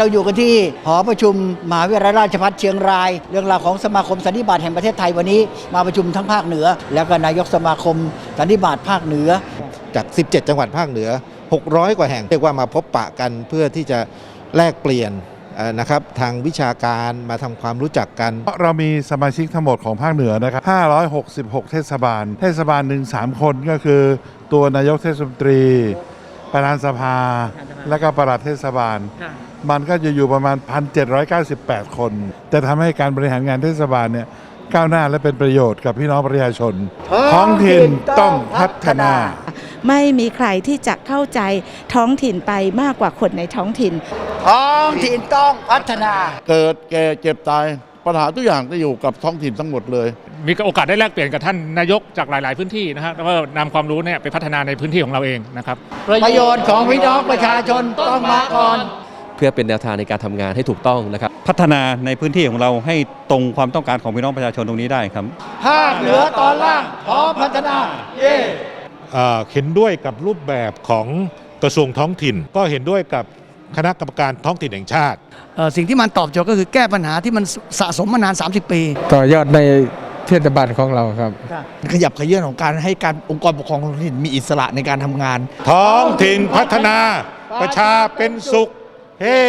เราอยู่กันที่หอประชุมมหาวิทยาลัยราชภัฏเชียงราย เรื่องราวของสมาคมสันนิบาตแห่งประเทศไทยวันนี้มาประชุมทั้งภาคเหนือ แล้วก็นายกสมาคมสันนิบาตภาคเหนือ จาก 17 จังหวัดภาคเหนือ 600 กว่าแห่งเรียกว่ามาพบปะกันเพื่อที่จะแลกเปลี่ยนเอ่อนะครับทางวิชาการมาทำความรู้จักกัน เรามีสมาชิกทั้งหมดของภาคเหนือนะครับ 566 เทศบาล เทศบาลหนึ่งสามคนก็คือ ตัวนายกเทศมนตรี ประธานสภา และก็ประหลัดเทศบาล มันก็จะอยู่ประมาณ 1,798 คน จะทำให้การบริหารงานเทศบาลเนี่ยก้าวหน้าและเป็นประโยชน์กับพี่น้องประชาชน ท้องถิ่นต้องพัฒนา ไม่มีใครที่จะเข้าใจท้องถิ่นไปมากกว่าคนในท้องถิ่น ท้องถิ่นต้องพัฒนา เกิดแก่เจ็บตาย ปัญหาทุกอย่างจะอยู่กับท้องถิ่นทั้งหมดเลย มีโอกาสได้แลกเปลี่ยนกับท่านนายกจากหลาย ๆ พื้นที่นะฮะแล้วก็นำความรู้เนี่ยไปพัฒนาในพื้นที่ของเราเองนะครับประโยชน์ของพี่น้องประชาชนต้องมาก่อนเพื่อเป็นแนวทางในการทำงานให้ถูกต้องนะครับ พัฒนาในพื้นที่ของเราให้ตรงความต้องการของพี่น้องประชาชนตรงนี้ได้ครับภาคเหนือตอนล่างพร้อมพัฒนาเย้เอ่อเห็นด้วยกับรูปแบบของกระทรวงท้องถิ่น ก็เห็นด้วยกับ คณะกรรมการท้องถิ่นแห่งชาติเอ่อสิ่งที่มันตอบโจทย์ก็คือแก้ปัญหาที่มันสะสมมานาน 30 ปี ต่อยอดในเทศบาลของเราครับ ขยับขยื่นของการให้การองค์กรปกครองท้องถิ่นมีอิสระในการทำงาน ท้องถิ่นพัฒนา ประชาเป็นสุข เฮ้